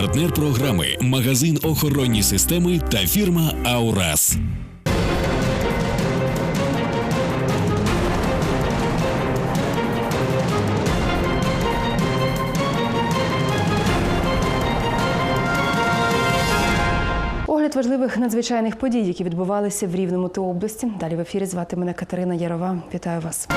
Партнер програми магазин охоронні системи та фірма Аурас. Огляд важливих надзвичайних подій, які відбувалися в Рівному та області. Далі в ефірі звати мене Катерина Ярова. Вітаю вас.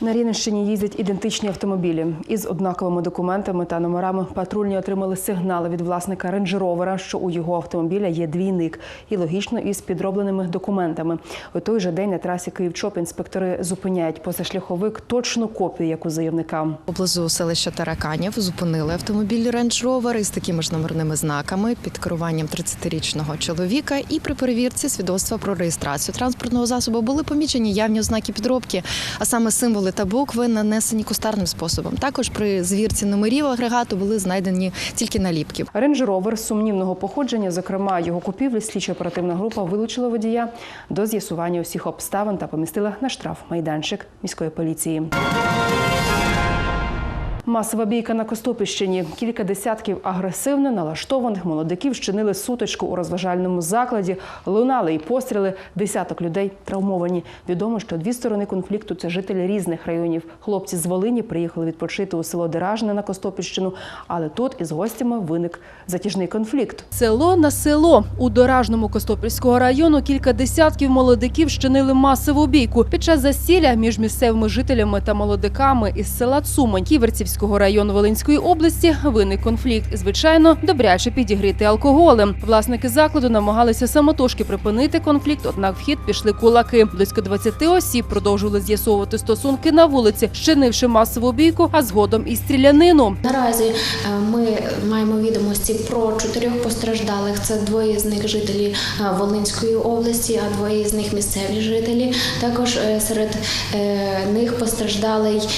На Рівненщині їздять ідентичні автомобілі із однаковими документами та номерами. Патрульні отримали сигнали від власника рейндж-ровера, що у його автомобіля є двійник, і логічно із підробленими документами. У той же день на трасі Київ-Чоп інспектори зупиняють позашляховик точну копію, як у заявника. Поблизу селища Тараканів зупинили автомобіль Rover із такими ж номерними знаками під керуванням 30-річного чоловіка. І при перевірці свідоцтва про реєстрацію транспортного засобу були помічені явні ознаки підробки, а саме символи та букви нанесені кустарним способом. Також при звірці номерів агрегату були знайдені тільки наліпки. Рейндж Ровер сумнівного походження, зокрема його купівлі, слідчо-оперативна група вилучила водія до з'ясування усіх обставин та помістила на штраф майданчик міської поліції. Масова бійка на Костопільщині. Кілька десятків агресивно налаштованих молодиків щинили сутичку у розважальному закладі. Лунали і постріли. Десяток людей травмовані. Відомо, що дві сторони конфлікту це жителі різних районів. Хлопці з Волині приїхали відпочити у село Деражне на Костопільщину, але тут із гостями виник затяжний конфлікт. Село на село у доражному Костопільського району кілька десятків молодиків щинили масову бійку під час засілля між місцевими жителями та молодиками із села Цумань Ківерцівського району Волинської області. Виник конфлікт. Звичайно, добряче підігріти алкоголем. Власники закладу намагалися самотужки припинити конфлікт, однак в хід пішли кулаки. Близько 20 осіб продовжували з'ясовувати стосунки на вулиці, щинивши масову бійку, а згодом і стрілянину. Наразі е, ми маємо відомості про чотирьох постраждалих. Це двоє з них жителі е, Волинської області, а двоє з них місцеві жителі. Також е, серед них постраждалий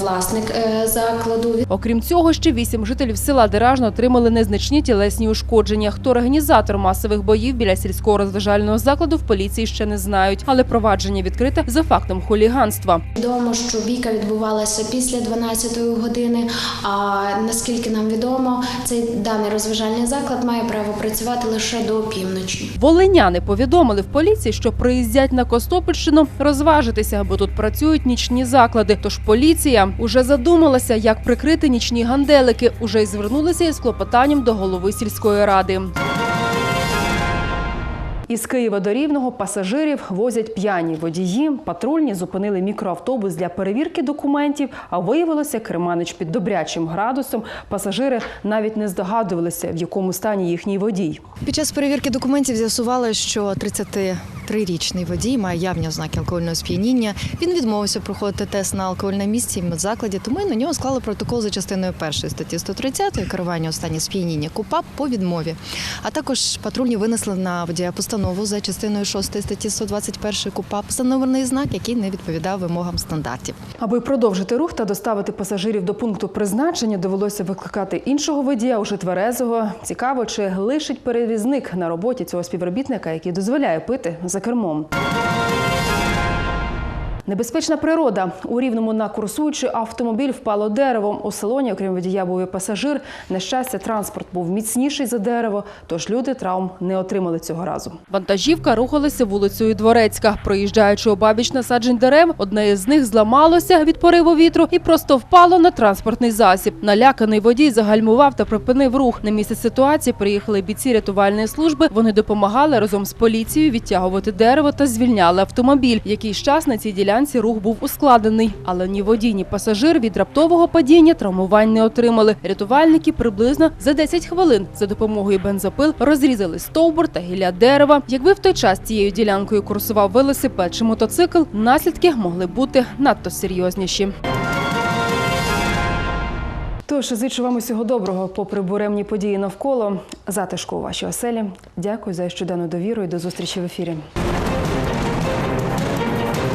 власник е, закладу. Окрім цього, ще вісім жителів села Деражно отримали незначні тілесні ушкодження. Хто організатор масових боїв біля сільського розважального закладу в поліції ще не знають, але провадження відкрите за фактом хуліганства. Відомо, що бійка відбувалася після 12-ї години. А наскільки нам відомо, цей даний розважальний заклад має право працювати лише до півночі. Волиняни повідомили в поліції, що приїздять на Костопільщину розважитися, бо тут працюють нічні заклади. Тож поліція уже задумалася, як прикрити нічні ганделики. Уже й звернулися із клопотанням до голови сільської ради. Із Києва до Рівного пасажирів возять п'яні водії. Патрульні зупинили мікроавтобус для перевірки документів, а виявилося, керманич під добрячим градусом. Пасажири навіть не здогадувалися, в якому стані їхній водій. Під час перевірки документів з'ясували, що 33-річний водій має явні ознаки алкогольного сп'яніння. Він відмовився проходити тест на алкогольне місці в медзакладі, тому на нього склали протокол за частиною першої статті 130 керування у стані сп'яніння КУПАП по відмові. А також патрульні винесли на водія постанову за частиною 6 статті 121 КУПАП за знак, який не відповідав вимогам стандартів. Аби продовжити рух та доставити пасажирів до пункту призначення, довелося викликати іншого водія, уже тверезого. Цікаво, чи лишить перевізник на роботі цього співробітника, який дозволяє пити за кермом. Небезпечна природа. У рівному на курсуючий автомобіль впало деревом. У салоні, окрім водія, був і пасажир. На щастя, транспорт був міцніший за дерево, тож люди травм не отримали цього разу. Вантажівка рухалася вулицею Дворецька. Проїжджаючи обабіч насаджень дерев, одне із них зламалося від пориву вітру і просто впало на транспортний засіб. Наляканий водій загальмував та припинив рух. На місце ситуації приїхали бійці рятувальної служби. Вони допомагали разом з поліцією відтягувати дерево та звільняли автомобіль. Якийсь час на цій ділянці рух був ускладнений, але ні водій, ні пасажир від раптового падіння травмувань не отримали. Рятувальники приблизно за 10 хвилин за допомогою бензопил розрізали стовбур та гілля дерева. Якби в той час цією ділянкою курсував велосипед чи мотоцикл, наслідки могли бути надто серйозніші. Тож зичу вам усього доброго, попри буремні події навколо затишку у вашій оселі. Дякую за щоденну довіру і до зустрічі в ефірі.